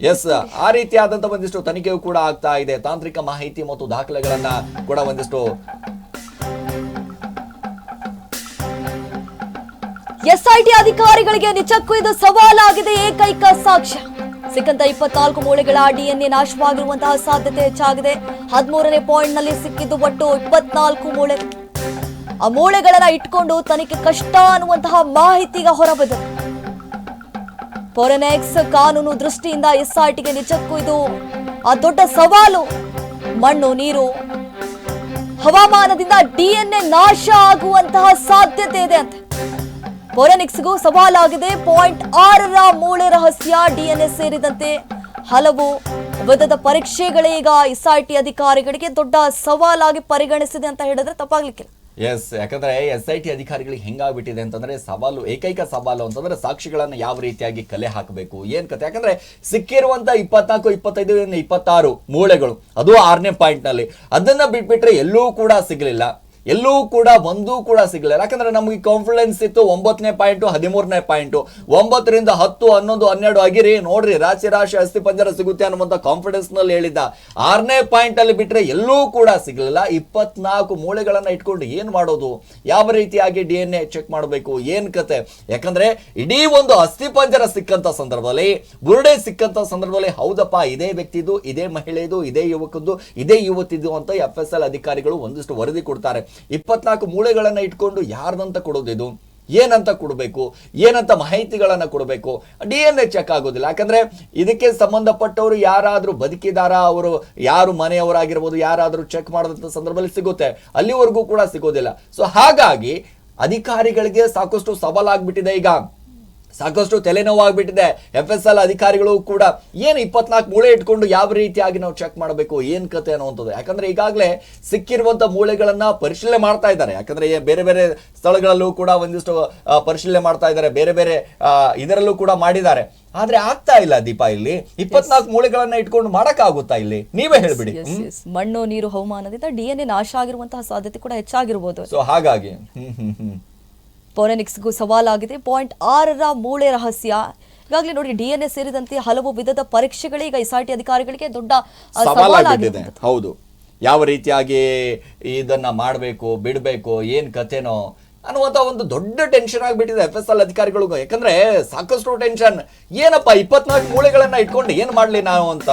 S ಆ ರೀತಿಯಾದಂತ ಒಂದಿಷ್ಟು ತನಿಖೆಯು ಕೂಡ ಆಗ್ತಾ ಇದೆ. ತಾಂತ್ರಿಕ ಮಾಹಿತಿ ಮತ್ತು ದಾಖಲೆಗಳನ್ನ ಕೂಡ ಒಂದಿಷ್ಟು ಎಸ್ಐಟಿ ಅಧಿಕಾರಿಗಳಿಗೆ ನಿಜಕ್ಕೂ ಇದು ಸವಾಲಾಗಿದೆ ಏಕೈಕ ಸಾಕ್ಷ್ಯ. ಸಿಕ್ಕಂತ ಇಪ್ಪತ್ನಾಲ್ಕು ಮೂಳೆಗಳ ಡಿಎನ್ಎ ನಾಶವಾಗಿರುವಂತಹ ಸಾಧ್ಯತೆ ಹೆಚ್ಚಾಗಿದೆ. ಹದಿಮೂರನೇ ಪಾಯಿಂಟ್ನಲ್ಲಿ ಸಿಕ್ಕಿದ್ದು ಒಟ್ಟು ಇಪ್ಪತ್ನಾಲ್ಕು ಮೂಳೆ. ಆ ಮೂಳೆಗಳನ್ನ ಇಟ್ಕೊಂಡು ತನಿಖೆ ಕಷ್ಟ ಅನ್ನುವಂತಹ ಮಾಹಿತಿಗೆ ಹೊರಬಿದೆ ಫೋರೆನೆಕ್ಸ್ ಕಾನೂನು ದೃಷ್ಟಿಯಿಂದ ಎಸ್ಆರ್ಟಿಗೆ ನಿಜಕ್ಕೂ ಇದು ಆ ದೊಡ್ಡ ಸವಾಲು. ಮಣ್ಣು, ನೀರು, ಹವಾಮಾನದಿಂದ ಡಿಎನ್ಎ ನಾಶ ಆಗುವಂತಹ ಸಾಧ್ಯತೆ ಇದೆ ಅಂತ. ಫೋರೆನಿಕ್ಸ್ಗೂ ಸವಾಲಾಗಿದೆ. ಪಾಯಿಂಟ್ ಆರರ ಮೂಳೆ ರಹಸ್ಯ ಡಿಎನ್ಎ ಸೇರಿದಂತೆ ಹಲವು ವಿಧದ ಪರೀಕ್ಷೆಗಳೇ ಈಗ ಎಸ್ಆರ್ಟಿ ಅಧಿಕಾರಿಗಳಿಗೆ ದೊಡ್ಡ ಸವಾಲಾಗಿ ಪರಿಗಣಿಸಿದೆ ಅಂತ ಹೇಳಿದ್ರೆ ತಪ್ಪಾಗ್ಲಿಕ್ಕಿಲ್ಲ. ಎಸ್ ಯಾಕಂದ್ರೆ ಎಸ್ ಐ ಟಿ ಅಧಿಕಾರಿಗಳಿಗೆ ಹೆಂಗಾಗ್ಬಿಟ್ಟಿದೆ ಅಂತಂದ್ರೆ ಸವಾಲು, ಏಕೈಕ ಸವಾಲು ಅಂತಂದ್ರೆ ಸಾಕ್ಷಿಗಳನ್ನು ಯಾವ ರೀತಿಯಾಗಿ ಕಲೆ ಹಾಕಬೇಕು, ಏನ್ ಕತೆ? ಯಾಕಂದ್ರೆ ಸಿಕ್ಕಿರುವಂತ ಇಪ್ಪತ್ನಾಲ್ಕು, ಇಪ್ಪತ್ತೈದು, ಇಪ್ಪತ್ತಾರು ಮೂಳೆಗಳು, ಅದು ಆರನೇ ಪಾಯಿಂಟ್ನಲ್ಲಿ. ಅದನ್ನ ಬಿಟ್ಬಿಟ್ರೆ ಎಲ್ಲೂ ಕೂಡ ಸಿಗ್ಲಿಲ್ಲ. ಎಲ್ಲೂ ಕೂಡ ಒಂದೂ ಕೂಡ ಸಿಗಲಿಲ್ಲ. ಯಾಕಂದ್ರೆ ನಮಗೆ ಕಾನ್ಫಿಡೆನ್ಸ್ ಇತ್ತು ಒಂಬತ್ತನೇ ಪಾಯಿಂಟು ಹದಿಮೂರನೇ ಪಾಯಿಂಟು ಒಂಬತ್ತರಿಂದ ಹತ್ತು, ಹನ್ನೊಂದು, ಹನ್ನೆರಡು ಆಗಿರಿ. ನೋಡ್ರಿ, ರಾಶಿ ರಾಶಿ, ಅಸ್ಥಿ, ಪಂಜರ ಸಿಗುತ್ತೆ ಅನ್ನುವಂಥ ಕಾನ್ಫಿಡೆನ್ಸ್ನಲ್ಲಿ ಹೇಳಿದ್ದ. ಆರನೇ ಪಾಯಿಂಟ್ ಅಲ್ಲಿ ಬಿಟ್ಟರೆ ಎಲ್ಲೂ ಕೂಡ ಸಿಗಲಿಲ್ಲ. ಇಪ್ಪತ್ನಾಲ್ಕು ಮೂಳೆಗಳನ್ನು ಇಟ್ಕೊಂಡು ಏನು ಮಾಡೋದು? ಯಾವ ರೀತಿಯಾಗಿ ಡಿ ಎನ್ ಎ ಚೆಕ್ ಮಾಡಬೇಕು? ಏನು ಕತೆ? ಯಾಕಂದ್ರೆ ಇಡೀ ಒಂದು ಅಸ್ಥಿ, ಪಂಜರ ಸಿಕ್ಕಂತ ಸಂದರ್ಭದಲ್ಲಿ ಬುರುಡೆ ಸಿಕ್ಕಂತ ಸಂದರ್ಭದಲ್ಲಿ ಹೌದಪ್ಪ, ಇದೇ ವ್ಯಕ್ತಿದು, ಇದೇ ಮಹಿಳೆದು, ಇದೇ ಯುವಕದ್ದು, ಇದೇ ಯುವತಿದು ಅಂತ ಎಫ್ ಎಸ್ ಎಲ್ ಅಧಿಕಾರಿಗಳು ಒಂದಿಷ್ಟು ವರದಿ ಕೊಡ್ತಾರೆ. ಇಪ್ಪತ್ನಾಲ್ಕು ಮೂಳೆಗಳನ್ನು ಇಟ್ಕೊಂಡು ಯಾರ್ದಂತ ಕೊಡೋದಿದು ಏನಂತ ಕೊಡಬೇಕು? ಏನಂತ ಮಾಹಿತಿಗಳನ್ನು ಕೊಡಬೇಕು? ಡಿ ಎನ್ ಎ ಚೆಕ್ ಆಗೋದಿಲ್ಲ. ಯಾಕಂದರೆ ಇದಕ್ಕೆ ಸಂಬಂಧಪಟ್ಟವರು ಯಾರಾದರೂ ಬದುಕಿದಾರ? ಅವರು ಯಾರು ಮನೆಯವರಾಗಿರ್ಬೋದು, ಯಾರಾದರೂ ಚೆಕ್ ಮಾಡಿದಂಥ ಸಂದರ್ಭದಲ್ಲಿ ಸಿಗುತ್ತೆ. ಅಲ್ಲಿವರೆಗೂ ಕೂಡ ಸಿಗೋದಿಲ್ಲ. ಸೊ ಹಾಗಾಗಿ ಅಧಿಕಾರಿಗಳಿಗೆ ಸಾಕಷ್ಟು ಸವಾಲಾಗ್ಬಿಟ್ಟಿದೆ ಈಗ. ಸಾಕಷ್ಟು ತಲೆನೋವಾಗ್ಬಿಟ್ಟಿದೆ. ಎಫ್ ಎಸ್ ಎಲ್ ಅಧಿಕಾರಿಗಳು ಕೂಡ ಏನು ಇಪ್ಪತ್ನಾಲ್ಕು ಮೂಳೆ ಇಟ್ಕೊಂಡು ಯಾವ ರೀತಿಯಾಗಿ ನಾವು ಚೆಕ್ ಮಾಡಬೇಕು ಏನ್ ಕತೆ ಅನ್ನುವಂಥದ್ದು. ಯಾಕಂದ್ರೆ ಈಗಾಗಲೇ ಸಿಕ್ಕಿರುವಂತ ಮೂಳೆಗಳನ್ನ ಪರಿಶೀಲನೆ ಮಾಡ್ತಾ ಇದ್ದಾರೆ. ಯಾಕಂದ್ರೆ ಬೇರೆ ಬೇರೆ ಸ್ಥಳಗಳಲ್ಲೂ ಕೂಡ ಒಂದಿಷ್ಟು ಪರಿಶೀಲನೆ ಮಾಡ್ತಾ ಇದ್ದಾರೆ ಬೇರೆ ಬೇರೆ ಇದರಲ್ಲೂ ಕೂಡ ಮಾಡಿದ್ದಾರೆ. ಆದ್ರೆ ಆಗ್ತಾ ಇಲ್ಲ ದೀಪ ಇಲ್ಲಿ. ಇಪ್ಪತ್ನಾಲ್ಕು ಮೂಳೆಗಳನ್ನ ಇಟ್ಕೊಂಡು ಮಾಡಕ್ಕಾಗುತ್ತಾ ಇಲ್ಲಿ? ನೀವೇ ಹೇಳ್ಬಿಡಿ. ಮಣ್ಣು ನೀರು ಹವಾಮಾನದಿಂದ ಡಿಎನ್ಎ ನಾಶ ಆಗಿರುವಂತಹ ಸಾಧ್ಯತೆ ಕೂಡ ಹೆಚ್ಚಾಗಿರಬಹುದು ಸೊ ಹಾಗಾಗಿ ಹ್ಮ್ ಹ್ಮ್ ಹ್ಮ್. ಫೋರೆನಿಕ್ಸ್ಗೂ ಸವಾಲಾಗಿದೆ. ಪಾಯಿಂಟ್ ಆರರ ಮೂಳೆ ರಹಸ್ಯ. ಈಗಾಗಲೇ ನೋಡಿ ಡಿಎನ್ಎ ಸೇರಿದಂತೆ ಹಲವು ವಿಧದ ಪರೀಕ್ಷೆಗಳೇ ಈಗ ಎಸ್ಐಟಿ ಅಧಿಕಾರಿಗಳಿಗೆ ದೊಡ್ಡ ಸವಾಲಾಗಿದೆ ಹೌದು. ಯಾವ ರೀತಿಯಾಗಿ ಇದನ್ನ ಮಾಡಬೇಕು, ಬಿಡಬೇಕು, ಏನು ಕಥೆನೋ ಅನ್ನುವಂತ ಒಂದು ದೊಡ್ಡ ಟೆನ್ಷನ್ ಆಗಿಬಿಟ್ಟಿದೆ ಎಫ್ ಎಸ್ ಎಲ್ ಅಧಿಕಾರಿಗಳಿಗೂ. ಯಾಕಂದ್ರೆ ಸಾಕಷ್ಟು ಟೆನ್ಷನ್ ಏನಪ್ಪ ಇಪ್ಪತ್ನಾಲ್ಕು ಮೂಳೆಗಳನ್ನ ಇಟ್ಕೊಂಡು ಏನ್ ಮಾಡ್ಲಿ ನಾವು ಅಂತ.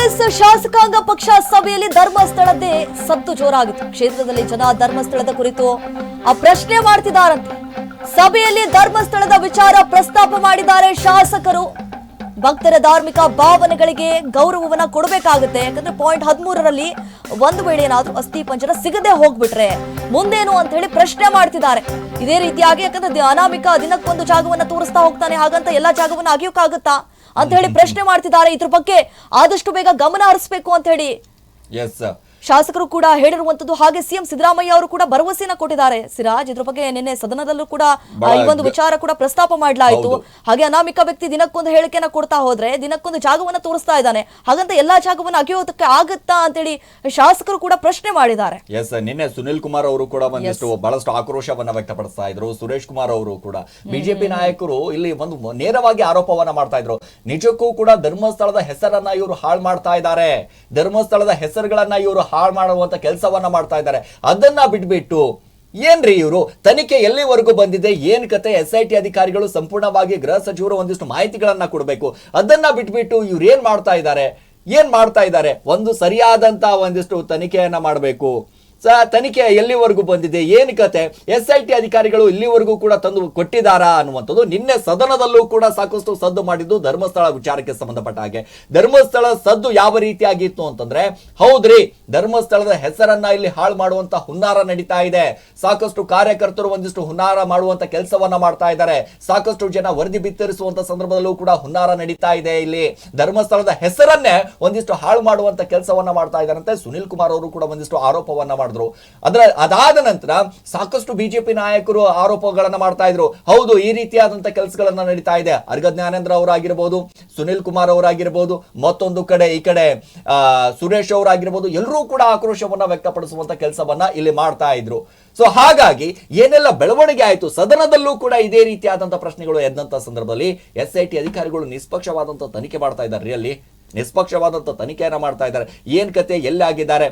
ಕಾಂಗ್ರೆಸ್ ಶಾಸಕಾಂಗ ಪಕ್ಷ ಸಭೆಯಲ್ಲಿ ಧರ್ಮಸ್ಥಳದ್ದೇ ಸದ್ದು ಜೋರಾಗಿತ್ತು. ಕ್ಷೇತ್ರದಲ್ಲಿ ಜನ ಧರ್ಮಸ್ಥಳದ ಕುರಿತು ಆ ಪ್ರಶ್ನೆ ಮಾಡ್ತಿದ್ದಾರಂತೆ. ಸಭೆಯಲ್ಲಿ ಧರ್ಮಸ್ಥಳದ ವಿಚಾರ ಪ್ರಸ್ತಾಪ ಮಾಡಿದ್ದಾರೆ ಶಾಸಕರು. ಭಕ್ತರ ಧಾರ್ಮಿಕ ಭಾವನೆಗಳಿಗೆ ಗೌರವವನ್ನ ಕೊಡಬೇಕಾಗುತ್ತೆ. ಯಾಕಂದ್ರೆ ಪಾಯಿಂಟ್ ಹದಿಮೂರರಲ್ಲಿ ಒಂದು ವೇಳೆ ಏನಾದ್ರೂ ಅಸ್ಥಿ ಪಂಜರ ಸಿಗದೆ ಹೋಗ್ಬಿಟ್ರೆ ಮುಂದೇನು ಅಂತ ಹೇಳಿ ಪ್ರಶ್ನೆ ಮಾಡ್ತಿದ್ದಾರೆ. ಇದೇ ರೀತಿಯಾಗಿ ಯಾಕಂದ್ರೆ ಅನಾಮಿಕ ದಿನಕ್ಕೊಂದು ಜಾಗವನ್ನ ತೋರಿಸ್ತಾ ಹೋಗ್ತಾನೆ. ಹಾಗಂತ ಎಲ್ಲಾ ಜಾಗವನ್ನ ಅಗಿಯೋಕ್ಕಾಗುತ್ತಾ? ಅಂತ ಹೇಳಿ ಪ್ರಶ್ನೆ ಮಾಡ್ತಿದ್ದಾರೆ. ಇದ್ರ ಬಗ್ಗೆ ಆದಷ್ಟು ಬೇಗ ಗಮನ ಹರಿಸಬೇಕು ಅಂತ ಹೇಳಿ. ಎಸ್ ಶಾಸಕರು ಕೂಡ ಹೇಳಿರುವಂತದ್ದು ಹಾಗೆ ಸಿಎಂ ಸಿದ್ದರಾಮಯ್ಯ ಅವರು ಕೂಡ ಭರವಸೆಯನ್ನ ಕೊಟ್ಟಿದ್ದಾರೆ. ಸಿರಾಜ್ ಇದ್ರ ಬಗ್ಗೆ ನಿನ್ನೆ ಸದನದಲ್ಲೂ ಕೂಡ ಈ ಒಂದು ವಿಚಾರ ಕೂಡ ಪ್ರಸ್ತಾಪ ಮಾಡಲಾಯಿತು. ಹಾಗೆ ಅನಾಮಿಕ ವ್ಯಕ್ತಿ ದಿನಕ್ಕೊಂದು ಹೇಳಿಕೆನ ಕೊಡ್ತಾ ಹೋದ್ರೆ ದಿನಕ್ಕೊಂದು ಜಾಗವನ್ನ ತೋರಿಸ್ತಾ ಇದ್ದಾನೆ. ಹಾಗಂತ ಎಲ್ಲಾ ಜಾಗವನ್ನ ಅಗೆಯೋದಕ್ಕೆ ಆಗುತ್ತಾ ಅಂತೇಳಿ ಶಾಸಕರು ಕೂಡ ಪ್ರಶ್ನೆ ಮಾಡಿದ್ದಾರೆ. ಎಸ್ ನಿನ್ನೆ ಸುನಿಲ್ ಕುಮಾರ್ ಅವರು ಕೂಡ ಒಂದಿಷ್ಟು ಬಹಳಷ್ಟು ಆಕ್ರೋಶವನ್ನ ವ್ಯಕ್ತಪಡಿಸ್ತಾ ಇದ್ರು. ಸುರೇಶ್ ಕುಮಾರ್ ಅವರು ಕೂಡ. ಬಿಜೆಪಿ ನಾಯಕರು ಇಲ್ಲಿ ಒಂದು ನೇರವಾಗಿ ಆರೋಪವನ್ನ ಮಾಡ್ತಾ ಇದ್ರು. ನಿಜಕ್ಕೂ ಕೂಡ ಧರ್ಮಸ್ಥಳದ ಹೆಸರನ್ನ ಇವರು ಹಾಳು ಮಾಡ್ತಾ ಇದ್ದಾರೆ. ಧರ್ಮಸ್ಥಳದ ಹೆಸರುಗಳನ್ನ ಇವರು ಹಾಳು ಮಾಡುವಂಥ ಕೆಲಸವನ್ನ ಮಾಡ್ತಾ ಇದ್ದಾರೆ. ಅದನ್ನ ಬಿಟ್ಬಿಟ್ಟು ಏನ್ರಿ ಇವರು? ತನಿಖೆ ಎಲ್ಲಿವರೆಗೂ ಬಂದಿದೆ? ಏನ್ ಕತೆ? ಎಸ್ ಐ ಟಿ ಅಧಿಕಾರಿಗಳು ಸಂಪೂರ್ಣವಾಗಿ ಗೃಹ ಸಚಿವರು ಒಂದಿಷ್ಟು ಮಾಹಿತಿಗಳನ್ನ ಕೊಡಬೇಕು. ಅದನ್ನ ಬಿಟ್ಬಿಟ್ಟು ಇವ್ರು ಏನ್ ಮಾಡ್ತಾ ಇದ್ದಾರೆ? ಏನ್ ಮಾಡ್ತಾ ಇದ್ದಾರೆ? ಒಂದು ಸರಿಯಾದಂತ ಒಂದಿಷ್ಟು ತನಿಖೆಯನ್ನ ಮಾಡಬೇಕು. ತನಿಖೆ ಎಲ್ಲಿವರೆಗೂ ಬಂದಿದೆ? ಏನ್ ಕತೆ? ಎಸ್ ಐ ಟಿ ಅಧಿಕಾರಿಗಳು ಇಲ್ಲಿವರೆಗೂ ಕೂಡ ತಂದು ಕೊಟ್ಟಿದ್ದಾರಾ ಅನ್ನುವಂಥದ್ದು ನಿನ್ನೆ ಸದನದಲ್ಲೂ ಕೂಡ ಸಾಕಷ್ಟು ಸದ್ದು ಮಾಡಿದ್ದು ಧರ್ಮಸ್ಥಳ ವಿಚಾರಕ್ಕೆ ಸಂಬಂಧಪಟ್ಟ ಹಾಗೆ. ಧರ್ಮಸ್ಥಳ ಸದ್ದು ಯಾವ ರೀತಿಯಾಗಿತ್ತು ಅಂತಂದ್ರೆ, ಹೌದ್ರಿ, ಧರ್ಮಸ್ಥಳದ ಹೆಸರನ್ನ ಇಲ್ಲಿ ಹಾಳು ಮಾಡುವಂತ ಹುನ್ನಾರ ನಡೀತಾ ಇದೆ. ಸಾಕಷ್ಟು ಕಾರ್ಯಕರ್ತರು ಒಂದಿಷ್ಟು ಹುನ್ನಾರ ಮಾಡುವಂತ ಕೆಲಸವನ್ನ ಮಾಡ್ತಾ ಇದ್ದಾರೆ. ಸಾಕಷ್ಟು ಜನ ವರದಿ ಬಿತ್ತರಿಸುವಂತ ಸಂದರ್ಭದಲ್ಲೂ ಕೂಡ ಹುನ್ನಾರ ನಡೀತಾ ಇದೆ ಇಲ್ಲಿ. ಧರ್ಮಸ್ಥಳದ ಹೆಸರನ್ನೇ ಒಂದಿಷ್ಟು ಹಾಳು ಮಾಡುವಂತ ಕೆಲಸವನ್ನ ಮಾಡ್ತಾ ಇದ್ದಾರಂತೆ. ಸುನಿಲ್ ಕುಮಾರ್ ಅವರು ಕೂಡ ಒಂದಿಷ್ಟು ಆರೋಪವನ್ನ ಮಾಡ್ತಾ ಮಾಡಿದ್ರು. ಅದರ ಅದಾದ ನಂತರ ಸಾಕಷ್ಟು ಬಿಜೆಪಿ ನಾಯಕರು ಆರೋಪಗಳನ್ನ ಮಾಡ್ತಾ ಇದ್ರು. ಹೌದು, ಈ ರೀತಿಯಾದಂತ ಕೆಲಸಗಳನ್ನ ನಡೀತಾ ಇದೆ. ಅರ್ಗ ಜ್ಞಾನೇಂದ್ರ ಅವರಾಗಿರ್ಬೋದು, ಸುನಿಲ್ ಕುಮಾರ್ ಅವರಾಗಿರ್ಬೋದು, ಮತ್ತೊಂದು ಕಡೆ ಈ ಕಡೆ ಸುರೇಶ್ ಅವರಾಗಿರ್ಬೋದು, ಎಲ್ಲರೂ ಕೂಡ ಆಕ್ರೋಶವನ್ನ ವ್ಯಕ್ತಪಡಿಸುವಂತ ಕೆಲಸವನ್ನ ಇಲ್ಲಿ ಮಾಡ್ತಾ ಇದ್ರು. ಸೊ ಹಾಗಾಗಿ ಏನೆಲ್ಲ ಬೆಳವಣಿಗೆ ಆಯಿತು, ಸದನದಲ್ಲೂ ಕೂಡ ಇದೇ ರೀತಿಯಾದಂತ ಪ್ರಶ್ನೆಗಳು ಎದ್ದಂತ ಸಂದರ್ಭದಲ್ಲಿ ಎಸ್ ಐ ಟಿ ಅಧಿಕಾರಿಗಳು ನಿಷ್ಪಕ್ಷವಾದಂಥ ತನಿಖೆ ಮಾಡ್ತಾ ಇದ್ದಾರೆ. ಅಲ್ಲಿ ನಿಷ್ಪಕ್ಷವಾದಂಥ ತನಿಖೆಯನ್ನ ಮಾಡ್ತಾ ಇದ್ದಾರೆ. ಏನ್ ಕತೆ, ಎಲ್ಲಿ ಆಗಿದ್ದಾರೆ?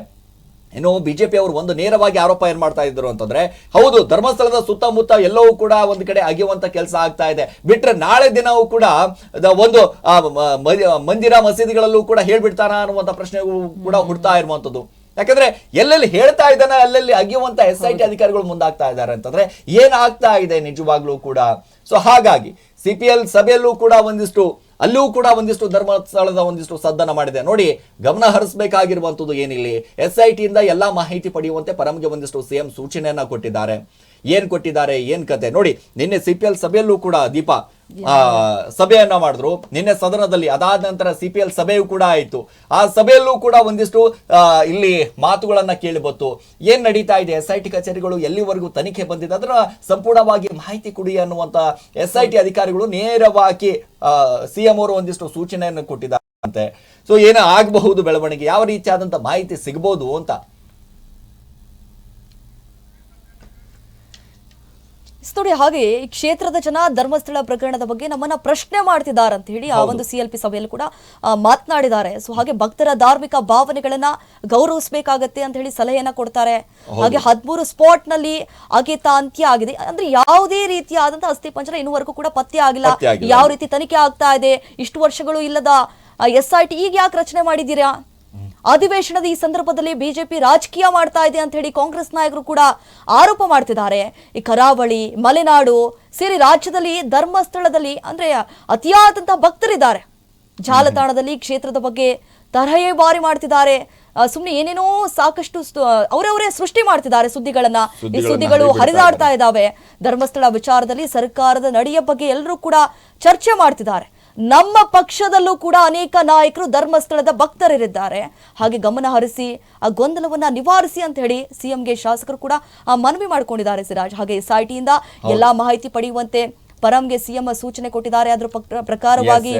ಇನ್ನು ಬಿಜೆಪಿ ಅವರು ಒಂದು ನೇರವಾಗಿ ಆರೋಪ ಏನ್ ಮಾಡ್ತಾ ಇದ್ರು ಅಂತಂದ್ರೆ ಹೌದು ಧರ್ಮಸ್ಥಳದ ಸುತ್ತಮುತ್ತ ಎಲ್ಲವೂ ಕೂಡ ಒಂದು ಕಡೆ ಅಗೆಯುವಂತ ಕೆಲಸ ಆಗ್ತಾ ಇದೆ. ಬಿಟ್ರೆ ನಾಳೆ ದಿನವೂ ಕೂಡ ಒಂದು ಮಂದಿರ ಮಸೀದಿಗಳಲ್ಲೂ ಕೂಡ ಹೇಳ್ಬಿಡ್ತಾನ ಅನ್ನುವಂತ ಪ್ರಶ್ನೆಗೂ ಕೂಡ ಹುಡ್ತಾ ಇರುವಂತದ್ದು. ಯಾಕಂದ್ರೆ ಎಲ್ಲೆಲ್ಲಿ ಹೇಳ್ತಾ ಇದ್ದಾನೆ ಅಲ್ಲೆಲ್ಲಿ ಅಗಿಯುವಂತ ಎಸ್ ಐ ಟಿ ಅಧಿಕಾರಿಗಳು ಮುಂದಾಗ್ತಾ ಇದ್ದಾರೆ ಅಂತಂದ್ರೆ ಏನಾಗ್ತಾ ಇದೆ ನಿಜವಾಗ್ಲೂ ಕೂಡ. ಸೊ ಹಾಗಾಗಿ ಸಿಪಿಎಲ್ ಪಿ ಎಲ್ ಸಭೆಯಲ್ಲೂ ಕೂಡ ಒಂದಿಷ್ಟು ಅಲ್ಲೂ ಕೂಡ ಒಂದಿಷ್ಟು ಧರ್ಮಸ್ಥಳದ ಒಂದಿಷ್ಟು ಸದ್ದನ ಮಾಡಿದೆ. ನೋಡಿ, ಗಮನ ಹರಿಸಬೇಕಾಗಿರುವಂತದ್ದು ಏನಿಲ್ಲಿ? ಎಸ್ ಐ ಟಿಯಿಂದ ಎಲ್ಲಾ ಮಾಹಿತಿ ಪಡೆಯುವಂತೆ ಪರಮ್ಗೆ ಒಂದಿಷ್ಟು ಸಿಎಂ ಸೂಚನೆಯನ್ನ ಕೊಟ್ಟಿದ್ದಾರೆ. ಏನ್ ಕೊಟ್ಟಿದ್ದಾರೆ ಏನ್ ಕತೆ? ನೋಡಿ ನಿನ್ನೆ ಸಿ ಪಿ ಎಲ್ ಸಭೆಯಲ್ಲೂ ಕೂಡ ದೀಪ ಆ, ಸಭೆಯನ್ನ ಮಾಡಿದ್ರು. ನಿನ್ನೆ ಸದನದಲ್ಲಿ ಅದಾದ ನಂತರ ಸಿ ಪಿ ಎಲ್ ಸಭೆಯೂ ಕೂಡ ಆಯಿತು. ಆ ಸಭೆಯಲ್ಲೂ ಕೂಡ ಒಂದಿಷ್ಟು ಇಲ್ಲಿ ಮಾತುಗಳನ್ನ ಕೇಳಿ ಬಂತು. ಏನ್ ನಡೀತಾ ಇದೆ? ಎಸ್ ಐ ಟಿ ಕಚೇರಿಗಳು ಎಲ್ಲಿವರೆಗೂ ತನಿಖೆ ಬಂದಿದೆ? ಅದರ ಸಂಪೂರ್ಣವಾಗಿ ಮಾಹಿತಿ ಕೊಡಿ ಅನ್ನುವಂತ ಎಸ್ ಐ ಟಿ ಅಧಿಕಾರಿಗಳು ನೇರವಾಗಿ ಸಿಎಂ ಅವರು ಒಂದಿಷ್ಟು ಸೂಚನೆಯನ್ನು ಕೊಟ್ಟಿದ್ದಾರೆ. ಸೊ ಏನೋ ಆಗಬಹುದು ಬೆಳವಣಿಗೆ? ಯಾವ ರೀತಿಯಾದಂತ ಮಾಹಿತಿ ಸಿಗಬಹುದು ಅಂತ? ನೋಡಿ ಹಾಗೆ ಈ ಕ್ಷೇತ್ರದ ಜನ ಧರ್ಮಸ್ಥಳ ಪ್ರಕರಣದ ಬಗ್ಗೆ ನಮ್ಮನ್ನ ಪ್ರಶ್ನೆ ಮಾಡ್ತಿದ್ದಾರೆ ಅಂತ ಹೇಳಿ ಆ ಒಂದು ಸಿಎಲ್ಪಿ ಎಲ್ ಪಿ ಸಭೆಯಲ್ಲಿ ಕೂಡ ಮಾತನಾಡಿದ್ದಾರೆ. ಸೊ ಹಾಗೆ ಭಕ್ತರ ಧಾರ್ಮಿಕ ಭಾವನೆಗಳನ್ನ ಗೌರವಿಸಬೇಕಾಗತ್ತೆ ಅಂತ ಹೇಳಿ ಸಲಹೆಯನ್ನ ಕೊಡ್ತಾರೆ. ಹಾಗೆ ಹದಿಮೂರು ಸ್ಪಾಟ್ನಲ್ಲಿ ಅಗೇತ ಅಂತ್ಯ ಆಗಿದೆ. ಅಂದ್ರೆ ಯಾವುದೇ ರೀತಿಯಾದಂತಹ ಅಸ್ಥಿ ಪಂಜರ ಇನ್ನುವರೆಗೂ ಕೂಡ ಪತ್ತೆ ಆಗಿಲ್ಲ. ಪತ್ತೆ ಆಗಿಲ್ಲ. ಯಾವ ರೀತಿ ತನಿಖೆ ಆಗ್ತಾ ಇದೆ? ಇಷ್ಟು ವರ್ಷಗಳು ಇಲ್ಲದ ಎಸ್ ಐ ಟಿ ಈಗ ಯಾಕೆ ರಚನೆ ಮಾಡಿದ್ದೀರಾ? ಅಧಿವೇಶನದ ಈ ಸಂದರ್ಭದಲ್ಲಿ ಬಿಜೆಪಿ ರಾಜಕೀಯ ಮಾಡ್ತಾ ಇದೆ ಅಂತ ಹೇಳಿ ಕಾಂಗ್ರೆಸ್ ನಾಯಕರು ಕೂಡ ಆರೋಪ ಮಾಡ್ತಿದ್ದಾರೆ. ಈ ಕರಾವಳಿ ಮಲೆನಾಡು ಸೇರಿ ರಾಜ್ಯದಲ್ಲಿ ಧರ್ಮಸ್ಥಳದಲ್ಲಿ ಅಂದ್ರೆ ಅತಿಯಾದಂತಹ ಭಕ್ತರಿದ್ದಾರೆ. ಜಾಲತಾಣದಲ್ಲಿ ಕ್ಷೇತ್ರದ ಬಗ್ಗೆ ತರಹೇವಾರಿ ಮಾಡ್ತಿದ್ದಾರೆ. ಸುಮ್ಮನೆ ಏನೇನೋ ಸಾಕಷ್ಟು ಅವರವರೇ ಸೃಷ್ಟಿ ಮಾಡ್ತಿದ್ದಾರೆ ಸುದ್ದಿಗಳನ್ನ. ಈ ಸುದ್ದಿಗಳು ಹರಿದಾಡ್ತಾ ಇದ್ದಾವೆ. ಧರ್ಮಸ್ಥಳ ವಿಚಾರದಲ್ಲಿ ಸರ್ಕಾರದ ನಡೆಯ ಬಗ್ಗೆ ಎಲ್ಲರೂ ಕೂಡ ಚರ್ಚೆ ಮಾಡ್ತಿದ್ದಾರೆ. ನಮ್ಮ ಪಕ್ಷದಲ್ಲೂ ಕೂಡ ಅನೇಕ ನಾಯಕರು ಧರ್ಮಸ್ಥಳದ ಭಕ್ತರಿದ್ದಾರೆ ಹಾಗೆ ಗಮನ ಹರಿಸಿ ಆ ಗೊಂದಲವನ್ನ ನಿವಾರಿಸಿ ಅಂತ ಹೇಳಿ ಸಿಎಂಗೆ ಶಾಸಕರು ಕೂಡ ಆ ಮನವಿ ಮಾಡಿಕೊಂಡಿದ್ದಾರೆ ಸಿರಾಜ್. ಹಾಗೆ ಎಸ್ಐಟಿಯಿಂದ ಎಲ್ಲಾ ಮಾಹಿತಿ ಪಡೆಯುವಂತೆ ಪರಂಗೆ ಸಿಎಂ ಸೂಚನೆ ಕೊಟ್ಟಿದ್ದಾರೆ. ಅದರ ಪ್ರಕಾರವಾಗಿ.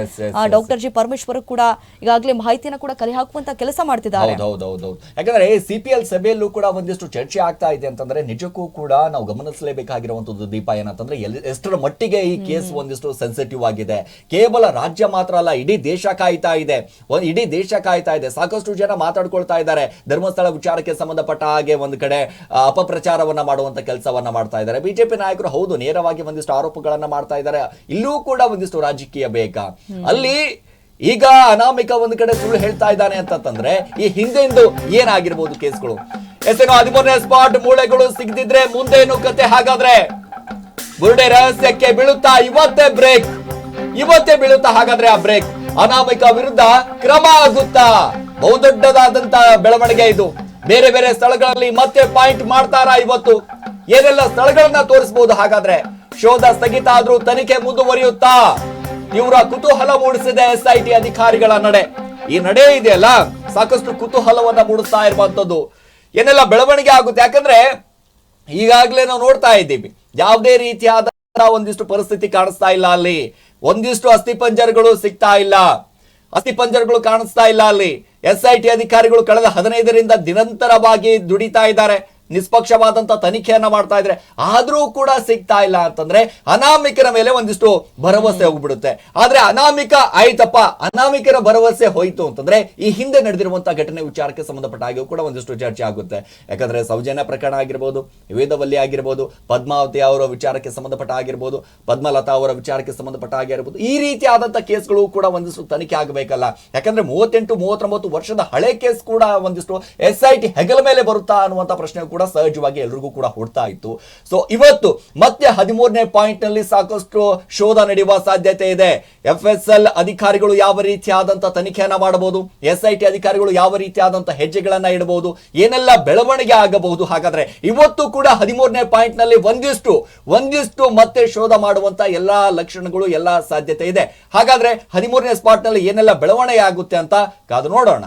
ಡಾಕ್ಟರ್ ಜಿ ಪರಮೇಶ್ವರ್ ಕೂಡ ಈಗಾಗಲೇ ಮಾಹಿತಿಯನ್ನು ಕೂಡ ಕಲೆ ಹಾಕುವಂತ ಕೆಲಸ ಮಾಡ್ತಿದ್ದಾರೆ. ಯಾಕಂದ್ರೆ ಸಿಪಿಎಲ್ ಸಭೆಯಲ್ಲೂ ಕೂಡ ಒಂದಿಷ್ಟು ಚರ್ಚೆ ಆಗ್ತಾ ಇದೆ ಅಂತಂದ್ರೆ ನಿಜಕ್ಕೂ ಕೂಡ ನಾವು ಗಮನಿಸಲೇಬೇಕಾಗಿರುವಂತದ್ದು ದೀಪ ಏನಂತಂದ್ರೆ ಎಷ್ಟರ ಮಟ್ಟಿಗೆ ಈ ಕೇಸ್ ಒಂದಿಷ್ಟು ಸೆನ್ಸಿಟಿವ್ ಆಗಿದೆ. ಕೇವಲ ರಾಜ್ಯ ಮಾತ್ರ ಅಲ್ಲ ಇಡೀ ದೇಶ ಕಾಯ್ತಾ ಇದೆ. ಇಡೀ ದೇಶ ಕಾಯ್ತಾ ಇದೆ. ಸಾಕಷ್ಟು ಜನ ಮಾತಾಡ್ಕೊಳ್ತಾ ಇದ್ದಾರೆ. ಧರ್ಮಸ್ಥಳ ವಿಚಾರಕ್ಕೆ ಸಂಬಂಧಪಟ್ಟ ಹಾಗೆ ಒಂದು ಕಡೆ ಅಪಪ್ರಚಾರವನ್ನ ಮಾಡುವಂತ ಕೆಲಸವನ್ನ ಮಾಡ್ತಾ ಇದ್ದಾರೆ. ಬಿಜೆಪಿ ನಾಯಕರು ಹೌದು ನೇರವಾಗಿ ಒಂದಿಷ್ಟು ಆರೋಪಗಳನ್ನ ಮಾಡ್ತಾ ಇದ್ದಾರೆ. ಇಲ್ಲೂ ಕೂಡ ಒಂದಿಷ್ಟು ರಾಜಕೀಯ ಬೇಗ. ಅಲ್ಲಿ ಈಗ ಅನಾಮಿಕ ಒಂದು ಕಡೆ ಸುಳ್ಳು ಹೇಳ್ತಾ ಇದ್ದಾನೆ ಅಂತಂದ್ರೆ ಈ ಹಿಂದೆಂದು ಏನಾಗಿರ್ಬೋದು ಕೇಸ್ಗಳು? ಎಸ್ಎನೋ ಹದಿಮೂರನೇ ಸ್ಪಾಟ್ ಮೂಳೆಗಳು ಸಿಗದಿದ್ರೆ ಏನು ಕತೆ ಹಾಗಾದ್ರೆ ಬುರುಡೆ ರಹಸ್ಯಕ್ಕೆ ಬೀಳುತ್ತಾ ಇವತ್ತೇ ಬ್ರೇಕ್. ಇವತ್ತೇ ಬೀಳುತ್ತಾ ಹಾಗಾದ್ರೆ ಆ ಬ್ರೇಕ್. ಅನಾಮಿಕ ವಿರುದ್ಧ ಕ್ರಮ ಆಗುತ್ತಾ? ಬಹುದೊಡ್ಡದಾದಂತ ಬೆಳವಣಿಗೆ ಇದು. ಬೇರೆ ಬೇರೆ ಸ್ಥಳಗಳಲ್ಲಿ ಮತ್ತೆ ಪಾಯಿಂಟ್ ಮಾಡ್ತಾರಾ ಇವತ್ತು? ಏನೆಲ್ಲ ಸ್ಥಳಗಳನ್ನ ತೋರಿಸಬಹುದು ಹಾಗಾದ್ರೆ? ಶೋಧ ಸ್ಥಗಿತ ಆದ್ರೂ ತನಿಖೆ ಮುಂದುವರಿಯುತ್ತಾ? ತೀವ್ರ ಕುತೂಹಲ ಮೂಡಿಸಿದೆ ಎಸ್ ಐ ಟಿ ಅಧಿಕಾರಿಗಳ ನಡೆ. ಈ ನಡೆ ಇದೆಯಲ್ಲ? ಸಾಕಷ್ಟು ಕುತೂಹಲವನ್ನ ಮೂಡಿಸ್ತಾ ಇರುವಂತದ್ದು ಏನೆಲ್ಲ ಬೆಳವಣಿಗೆ ಆಗುತ್ತೆ? ಯಾಕಂದ್ರೆ ಈಗಾಗಲೇ ನಾವು ನೋಡ್ತಾ ಇದ್ದೀವಿ. ಯಾವುದೇ ರೀತಿಯಾದ ಒಂದಿಷ್ಟು ಪರಿಸ್ಥಿತಿ ಕಾಣಿಸ್ತಾ ಇಲ್ಲ ಅಲ್ಲಿ. ಒಂದಿಷ್ಟು ಅಸ್ಥಿಪಂಜರಗಳು ಸಿಗ್ತಾ ಇಲ್ಲ. ಅಸ್ಥಿಪಂಜರಗಳು ಕಾಣಿಸ್ತಾ ಇಲ್ಲ ಅಲ್ಲಿ. ಎಸ್ ಐ ಟಿ ಅಧಿಕಾರಿಗಳು ಕಳೆದ ಹದಿನೈದರಿಂದ ನಿರಂತರವಾಗಿ ದುಡಿತಾ ಇದ್ದಾರೆ. ನಿಷ್ಪಕ್ಷವಾದಂತ ತನಿಖೆಯನ್ನ ಮಾಡ್ತಾ ಇದ್ರೆ ಆದ್ರೂ ಕೂಡ ಸಿಗ್ತಾ ಇಲ್ಲ ಅಂತಂದ್ರೆ ಅನಾಮಿಕರ ಮೇಲೆ ಒಂದಿಷ್ಟು ಭರವಸೆ ಹೋಗ್ಬಿಡುತ್ತೆ. ಆದ್ರೆ ಅನಾಮಿಕ ಆಯ್ತಪ್ಪ, ಅನಾಮಿಕರ ಭರವಸೆ ಹೋಯ್ತು ಅಂತಂದ್ರೆ ಈ ಹಿಂದೆ ನಡೆದಿರುವಂತಹ ಘಟನೆ ವಿಚಾರಕ್ಕೆ ಸಂಬಂಧಪಟ್ಟ ಹಾಗೆ ಕೂಡ ಒಂದಿಷ್ಟು ಚರ್ಚೆ ಆಗುತ್ತೆ. ಯಾಕಂದ್ರೆ ಸೌಜನ್ಯ ಪ್ರಕರಣ ಆಗಿರ್ಬೋದು, ವೇದವಲ್ಲಿ ಆಗಿರ್ಬೋದು, ಪದ್ಮಾವತಿ ಅವರ ವಿಚಾರಕ್ಕೆ ಸಂಬಂಧಪಟ್ಟ ಆಗಿರ್ಬೋದು, ಪದ್ಮಲತಾ ಅವರ ವಿಚಾರಕ್ಕೆ ಸಂಬಂಧಪಟ್ಟ ಆಗಿರ್ಬೋದು, ಈ ರೀತಿಯಾದಂತಹ ಕೇಸ್ಗಳು ಕೂಡ ಒಂದಿಷ್ಟು ತನಿಖೆ ಆಗಬೇಕಲ್ಲ. ಯಾಕಂದ್ರೆ ಮೂವತ್ತೆಂಟು, ಮೂವತ್ತೊಂಬತ್ತು ವರ್ಷದ ಹಳೆ ಕೇಸ್ ಕೂಡ ಒಂದಿಷ್ಟು ಎಸ್ ಐ ಟಿ ಹೆಗಲ ಮೇಲೆ ಬರುತ್ತಾ ಅನ್ನುವಂತ ಪ್ರಶ್ನೆ ಕೂಡ ಸಹಜವಾಗಿ ಎಲ್ರಿಗೂ ಕೂಡ ಹೊಡ್ತಾ ಇತ್ತು. ಸೊ ಇವತ್ತು ಮತ್ತೆ ಹದಿಮೂರನೇ ಪಾಯಿಂಟ್ನಲ್ಲಿ ಸಾಕಷ್ಟು ಶೋಧ ನಡೆಯುವ ಸಾಧ್ಯತೆ ಇದೆ. ಎಫ್ ಎಸ್ ಎಲ್ ಅಧಿಕಾರಿಗಳು ಯಾವ ರೀತಿಯಾದಂತಹ ತನಿಖೆಯನ್ನ ಮಾಡಬಹುದು? ಎಸ್ ಐ ಟಿ ಅಧಿಕಾರಿಗಳು ಯಾವ ರೀತಿಯಾದಂತಹ ಹೆಜ್ಜೆಗಳನ್ನ ಇಡಬಹುದು? ಏನೆಲ್ಲ ಬೆಳವಣಿಗೆ ಆಗಬಹುದು? ಹಾಗಾದ್ರೆ ಇವತ್ತು ಕೂಡ ಹದಿಮೂರನೇ ಪಾಯಿಂಟ್ನಲ್ಲಿ ಒಂದಿಷ್ಟು ಒಂದಿಷ್ಟು ಮತ್ತೆ ಶೋಧ ಮಾಡುವಂತ ಎಲ್ಲಾ ಲಕ್ಷಣಗಳು, ಎಲ್ಲಾ ಸಾಧ್ಯತೆ ಇದೆ. ಹಾಗಾದ್ರೆ ಹದಿಮೂರನೇ ಸ್ಪಾಟ್ನಲ್ಲಿ ಏನೆಲ್ಲ ಬೆಳವಣಿಗೆ ಆಗುತ್ತೆ ಅಂತ ಕಾದು ನೋಡೋಣ.